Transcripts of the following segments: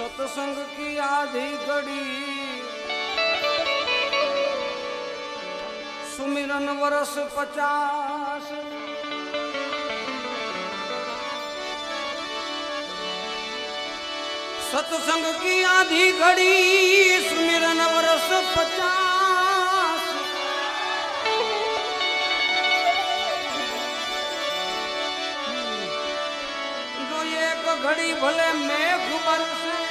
सत्संग की आधी घड़ी सुमिरन वर्ष पचास सत्संग की आधी घड़ी सुमिरन वर्ष पचास जो एक घड़ी भले मेघ बरसे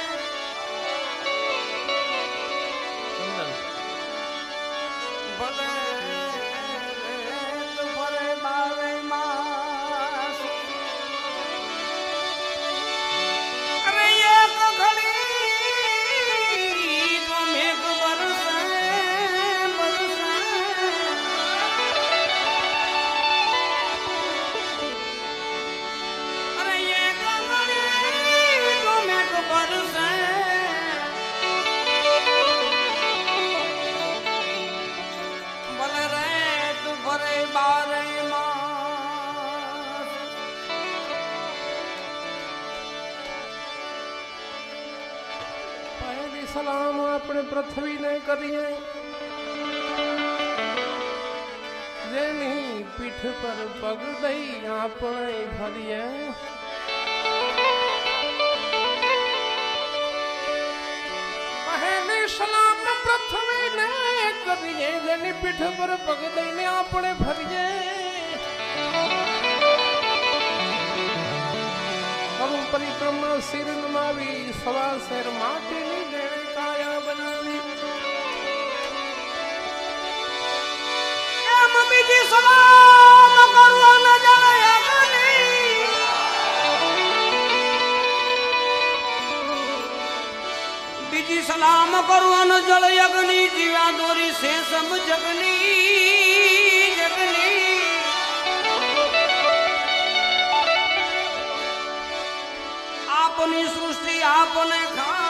પહેલી સલામ આપણે પૃથ્વીને કરીએ જેની પીઠ પર પગ દઈ આપણે ફરીએ પહેલી સલામ પૃથ્વીને કરીએ જેની પીઠ પર પગ દઈને આપણે ફરીએ કરું પરિક્રમા શિર નમાવી સવા શેર માટીની સલામ કરવાનો જળ યજ્ઞની જીવા દોરી સે સમ જગની જગની. આપની સૃષ્ટિ આપને ખાવે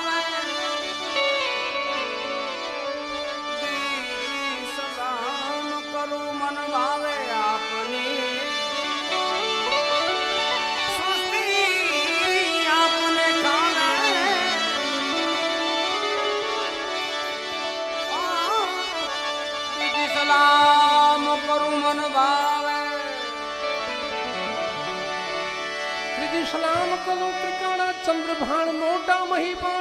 સલામ કરું મન ભાવે. ત્રીજી સલામ કરું ત્રિકાણા ચંદ્રભાણ મોટા મહીપાડા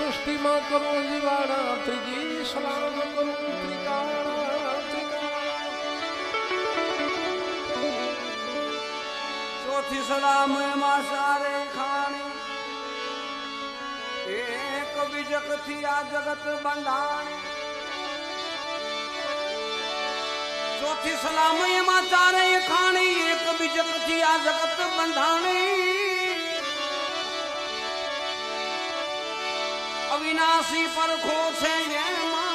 सृष्टि माँ करो जीवाणा त्रिजी सलाम करो चौथी सलाम मा सारे खाणी एक बिजक थी आ जगत बंधाणी चौथी सलाम मा सारे खाणी एक बिजक थी आ जगत बंधाणी અવિનાશી પરખો છે એમાં?